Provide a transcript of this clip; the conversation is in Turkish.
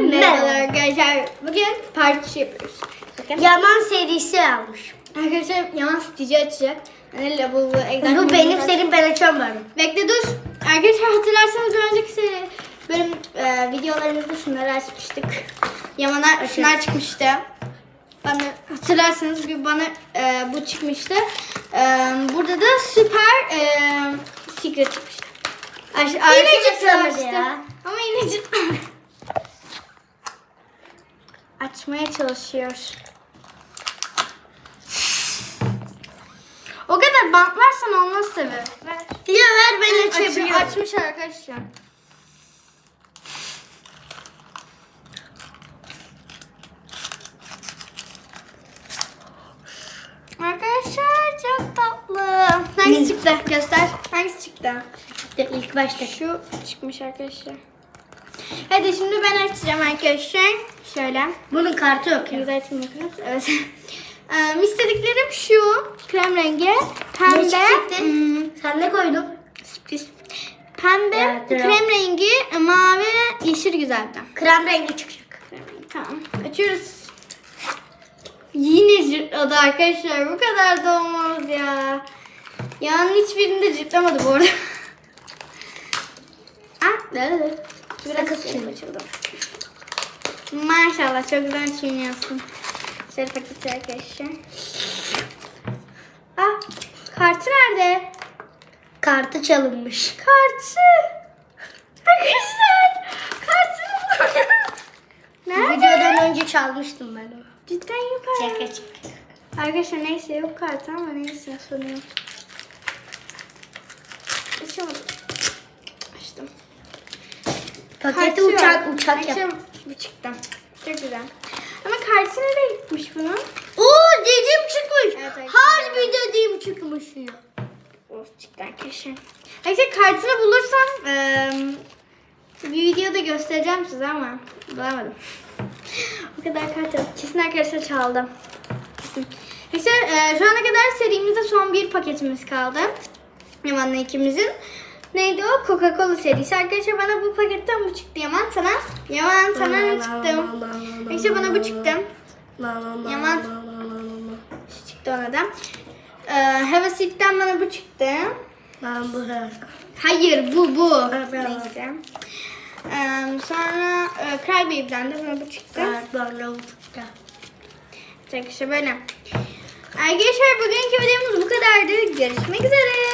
Merhabalar arkadaşlar. Bugün parti yapıyoruz. Bakın. Yaman serisi almış. Arkadaşlar yalan sitici açacak. Yani lavabo. Bu benim senin ben açamıyorum. Bekle dur. Arkadaşlar hatırlarsanız önceki seri bölüm e, videolarımızda şunları açmıştık. Yaman'a şunlar çıkmıştı. Bana, hatırlarsanız bir bana e, bu çıkmıştı. E, burada da süper e, secret çıkmıştı. Aş- cıtlamadı açtım. ya. Ama yine cıtlamadı. Açmaya çalışıyor. O kadar bantlarsan olmaz tabii. Ver. Ya ver ben açabiliyorum. açmış arkadaşlar. Arkadaşlar çok tatlı. Hangisi çıktı? Göster. Hangisi çıktı? İlk başta. Şu çıkmış arkadaşlar. Hadi şimdi ben açacağım arkadaşlar. Şöyle. Bunun kartı yok ya. Güzel bakıyoruz. Evet. Ee, istediklerim şu. Krem rengi. Pembe. Ne hmm, Sen ne koydun? Sürpriz. Pembe, Evet, krem rengi, mavi, yeşil güzeldi. Krem rengi çıkacak. Krem rengi, Tamam. Açıyoruz. Yine cırtladı arkadaşlar. Bu kadar da olmaz ya. Yani hiçbirinde cırtlamadı bu arada. ah, evet. Biraz Sakız şey açıldı. Maşallah çok güzel çiğniyorsun. Şöyle paketi arkadaşlar. Ah, kartı nerede? Kartı çalınmış. Kartı. Arkadaşlar. Kartını Nerede? Videodan önce çalmıştım ben onu. Cidden yok Çek artık. çek. Arkadaşlar neyse yok kartı ama neyse soruyorum. Açamadım. Paketi Kartı uçak uçak yap. Açım. Bu çıktı. Çok güzel. Ama kartı nereye gitmiş bunun? Oo dediğim çıkmış. Evet, evet. Harbi dediğim çıkmış ya. Of çıktı arkadaşlar. Arkadaşlar kartını bulursam eee, bir videoda göstereceğim size ama bulamadım. o kadar kart yok. Kesin arkadaşlar çaldım. Kesin. Arkadaşlar eee, şu ana kadar serimizde son bir paketimiz kaldı. Yaman'la ikimizin. Neydi o? Coca-Cola serisi. Arkadaşlar bana bu paketten bu çıktı Yaman. Sana? Yaman sana ne çıktı? Arkadaşlar bana bu çıktı. Yaman. Şu çıktı ona da. Ee, Have a Seat'ten bana bu çıktı. Ben bu. Hayır bu bu. Neyse. Ee, sonra e, Cry Baby'den de bana bu çıktı. Evet bana bu çıktı. Arkadaşlar böyle. Arkadaşlar bugünkü videomuz bu kadardı. Görüşmek üzere.